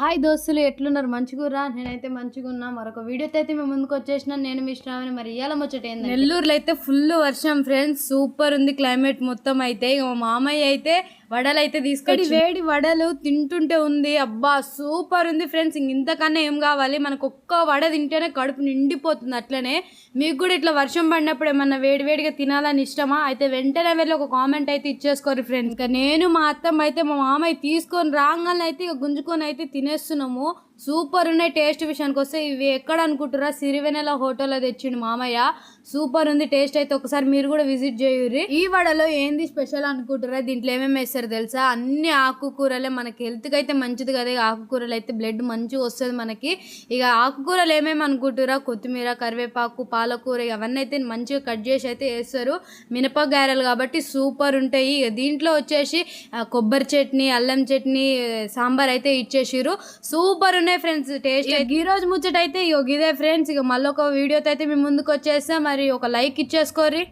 Hi దోస్తులు ఎట్లున్నారు? మంచిగురా నేనైతే మంచిగా ఉన్నా. మరొక వీడియోతో అయితే మేము ముందుకు వచ్చేసిన నేను మీ శ్రావణి. మరి ఇవాళ ముచ్చట నెల్లూరులో అయితే ఫుల్ వర్షం ఫ్రెండ్స్ సూపర్ ఉంది. క్లైమేట్ మొత్తం అయితే. మా మామయ్య అయితే వడలు అయితే తీసుకొని వేడి వడలు తింటుంటే ఉంది. అబ్బా సూపర్ ఉంది ఫ్రెండ్స్. ఇంక ఇంతకన్నా ఏం కావాలి? మనకు ఒక్క వడ తింటేనే కడుపు నిండిపోతుంది అట్లనే. మీకు కూడా ఇట్లా వర్షం పడినప్పుడు ఏమన్నా వేడి వేడిగా తినాలని ఇష్టమా? అయితే వెంటనే వెళ్ళి ఒక కామెంట్ అయితే ఇచ్చేసుకోరు ఫ్రెండ్స్. ఇంకా నేను మా అత్తమ్మ అయితే మా మామయ్య తీసుకొని రాగానే అయితే ఇక గుంజుకొని అయితే తినేస్తున్నాము. సూపర్ ఉన్నాయి టేస్ట్ విషయానికి వస్తే. ఇవి ఎక్కడ అనుకుంటారా సిరివెనెల హోటల్లో తెచ్చిండు మామయ్య. సూపర్ ఉంది టేస్ట్ అయితే. ఒకసారి మీరు కూడా విజిట్ చేయుర్రి. ఈ వడలో ఏంది స్పెషల్ అనుకుంటారా దీంట్లో ఏమేమి వేస్తారు తెలుసా? అన్ని ఆకుకూరలే మనకి హెల్త్కి అయితే మంచిది కదా. ఇక ఆకుకూరలు అయితే బ్లడ్ మంచిగా వస్తుంది మనకి. ఇక ఆకుకూరలు ఏమేమి అనుకుంటురా కొత్తిమీర కరివేపాకు పాలకూర ఇవన్నీ అవన్నీ అయితే మంచిగా కట్ చేసి అయితే వేస్తారు. మినపగారెలు కాబట్టి సూపర్ ఉంటాయి. ఇక దీంట్లో వచ్చేసి కొబ్బరి చట్నీ అల్లం చట్నీ సాంబార్ అయితే ఇచ్చేసిర్రు. సూపర్ ఉన్నాయి ఫ్రెండ్స్ టేస్ట్ ఈ రోజు ముచ్చట అయితే ఇక ఇదే ఫ్రెండ్స్. ఇక మళ్ళీ ఒక వీడియోతో అయితే మేము ముందుకు వచ్చేస్తాం. మరి ఒక లైక్ ఇచ్చేసుకోర్రి.